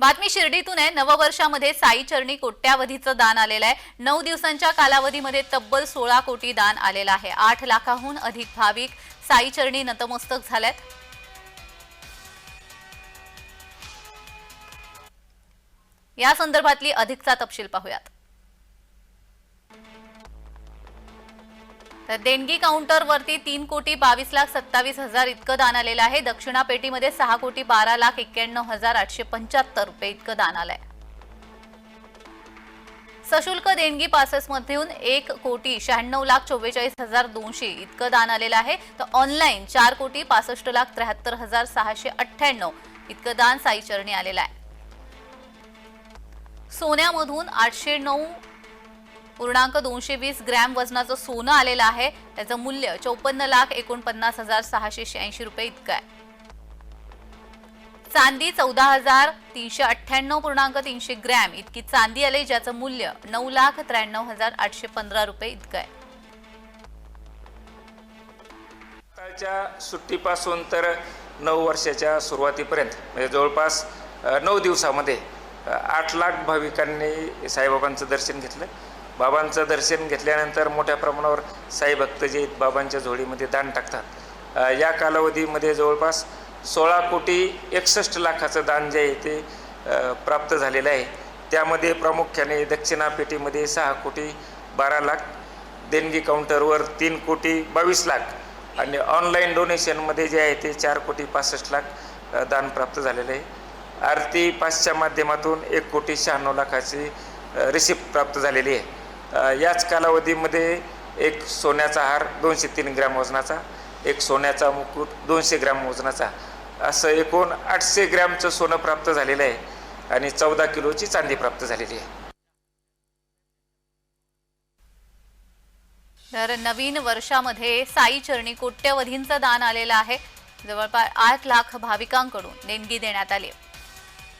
बातमी शिर्डीतून आहे. नववर्षामध्ये साई चरणी कोट्यावधीचं दान आलेलं आहे. नऊ दिवसांच्या कालावधीमध्ये तब्बल सोळा कोटी दान आलेलं आहे. आठ लाखाहून अधिक भाविक साई चरणी नतमस्तक झाल्यात या संदर्भातली अधिकचा तपशील पाहूयात. तर देणगी काउंटरवरती तीन कोटी बावीस लाख सत्तावीस हजार इतकं दान आलेलं आहे. दक्षिणा पेटीमध्ये सहा कोटी बारा लाख एक्क्याण्णव हजार आठशे पंच्याहत्तर रुपये इतकं दान आलंय. सशुल्क देणगी पासेसमधून एक कोटी शहाण्णव लाख चव्वेचाळीस हजार दोनशे इतकं दान आलेलं आहे. तर ऑनलाईन चार कोटी पासष्ट लाख त्र्याहत्तर हजार सहाशे अठ्ठ्याण्णव इतकं दान साईचरणी आलेलं आहे. सोन्यामधून आठशे नऊ पूर्णांक दोनशे वीस ग्रॅम वजनाचं सोनं आलेलं आहे. त्याचं मूल्य चौपन्न लाख एकोणपन्नास हजार सहाशे शहाऐंशी रुपये इतकं आहे. चांदी चौदा हजार तीनशे अठ्ठ्याण्णव पूर्णांक तीनशे ग्रॅम. इतकी चांदी आली ज्याचं मूल्य नऊ लाख त्र्याण्णव हजार आठशे पंधरा रुपये इतकं आहे. आताच्या सुट्टीपासून तर नऊ वर्षाच्या सुरुवातीपर्यंत म्हणजे जवळपास नऊ दिवसामध्ये आठ लाख भाविकांनी साईबाबांचं दर्शन घेतलं. बाबांचं दर्शन घेतल्यानंतर मोठ्या प्रमाणावर साई भक्त जे आहेत बाबांच्या झोळीमध्ये दान टाकतात. या कालावधीमध्ये जवळपास सोळा कोटी एकसष्ट लाखाचं दान जे आहे ते प्राप्त झालेलं आहे. त्यामध्ये प्रामुख्याने दक्षिणापेटीमध्ये सहा कोटी बारा लाख देणगी काउंटरवर तीन कोटी बावीस लाख आणि ऑनलाईन डोनेशनमध्ये जे आहे ते चार कोटी पासष्ट लाख दान प्राप्त झालेलं आहे. आरती पासच्या माध्यमातून एक कोटी शहाण्णव लाखाची रिसिप्ट प्राप्त झालेली आहे. याच कालावधीमध्ये एक सोन्याचा हार दोनशे तीन ग्रॅम वजनाचा एक सोन्याचा मुकुट दोनशे ग्रॅम वजनाचा. असं एकूण आठशे ग्रॅमचं सोनं प्राप्त झालेलं आहे आणि चौदा किलोची चांदी प्राप्त झालेली आहे. तर नवीन वर्षामध्ये साई चरणी कोट्यवधींचं दान आलेलं आहे. जवळपास आठ लाख भाविकांकडून देणगी देण्यात आली आहे.